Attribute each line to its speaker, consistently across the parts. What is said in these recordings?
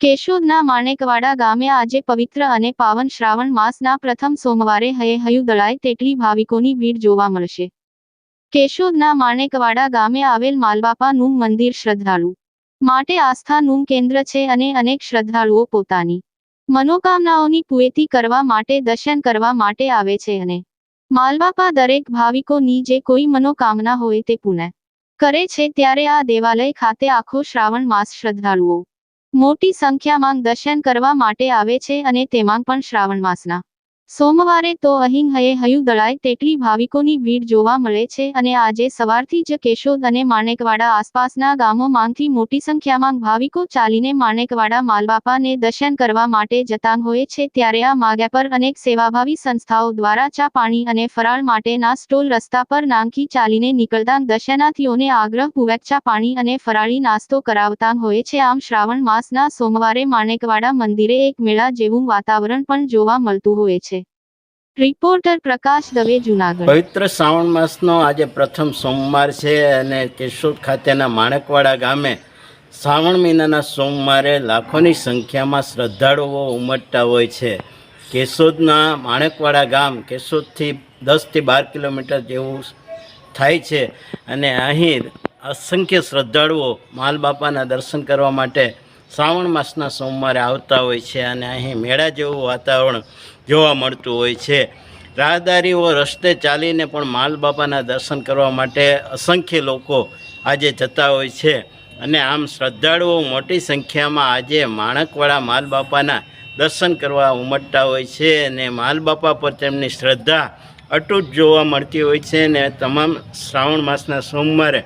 Speaker 1: કેશોદના માણેકવાડા ગામે આજે પવિત્ર અને પાવન શ્રાવણ માસના પ્રથમ સોમવારે હયે હયું દળાય તેટલી ભાવિકોની ભીડ જોવા મળશે. કેશોદના માણેકવાડા ગામે આવેલ માલબાપાનું મંદિર શ્રદ્ધાળુ. માટે આસ્થાનું કેન્દ્ર છે અને અનેક શ્રદ્ધાળુઓ પોતાની મનોકામનાઓની પૂર્તિ કરવા માટે દર્શન કરવા માટે આવે છે અને માલબાપા દરેક ભાવિકોની જે કોઈ મનોકામના હોય તે પૂર્ણ કરે છે. ત્યારે આ દેવાલય ખાતે આખો શ્રાવણ માસ શ્રદ્ધાળુઓ મોટી સંખ્યામાં દર્શન કરવા માટે આવે છે અને તેમાં પણ શ્રાવણ માસના સોમવારે તો અહીં હયે હયું દળાય તેટલી ભાવિકોની ભીડ જોવા મળે છે અને આજે સવારથી જ કેશોદ અને માણેકવાડા આસપાસના ગામોમાંથી મોટી સંખ્યામાં ભાવિકો ચાલીને માણેકવાડા માલબાપાને દર્શન કરવા માટે જતા હોય છે ત્યારે આ માગ્યા પર અનેક સેવાભાવી સંસ્થાઓ દ્વારા ચા પાણી અને ફરાળ માટેના સ્ટોલ રસ્તા પર નાંખી ચાલીને નીકળતા દર્શનાર્થીઓને આગ્રહપૂર્વક ચા પાણી અને ફરાળી નાસ્તો કરાવતા હોય છે. આમ શ્રાવણ માસના સોમવારે માણેકવાડા મંદિરે એક મેળા જેવું વાતાવરણ પણ જોવા મળતું હોય છે. રિપોર્ટર પ્રકાશ દવે જુનાગઢ.
Speaker 2: પવિત્ર શ્રાવણ માસનો આજે પ્રથમ સોમવાર છે અને કેશોદ ખાતેના માણકવાડા ગામે શ્રાવણ મહિનાના સોમવારે લાખોની સંખ્યામાં શ્રદ્ધાળુઓ ઉમટતા હોય છે. કેશોદના માણકવાડા ગામ કેશોદથી દસથી બાર કિલોમીટર જેવું થાય છે અને અહીં અસંખ્ય શ્રદ્ધાળુઓ માલ બાપાના દર્શન કરવા માટે શ્રાવણ માસના સોમવારે આવતા હોય છે અને અહીં મેળા જેવું વાતાવરણ જોવા મળતું હોય છે. રાહદારીઓ રસ્તે ચાલીને પણ માલ બાપાના દર્શન કરવા માટે અસંખ્ય લોકો આજે જતા હોય છે અને આમ શ્રદ્ધાળુઓ મોટી સંખ્યામાં આજે માણકવાળા માલ બાપાના દર્શન કરવા ઉમટતા હોય છે અને માલ બાપા પર તેમની શ્રદ્ધા અટૂટ જોવા મળતી હોય છે અને તમામ શ્રાવણ માસના સોમવારે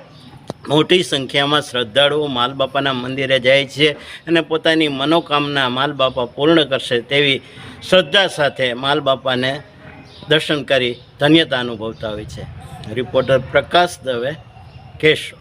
Speaker 2: મોટી સંખ્યામાં શ્રદ્ધાળુઓ માલબાપાના મંદિરે જાય છે અને પોતાની મનોકામના માલબાપા પૂર્ણ કરશે તેવી શ્રદ્ધા સાથે માલબાપાને દર્શન કરી ધન્યતા અનુભવતા હોય છે. રિપોર્ટર પ્રકાશ દવે કેશો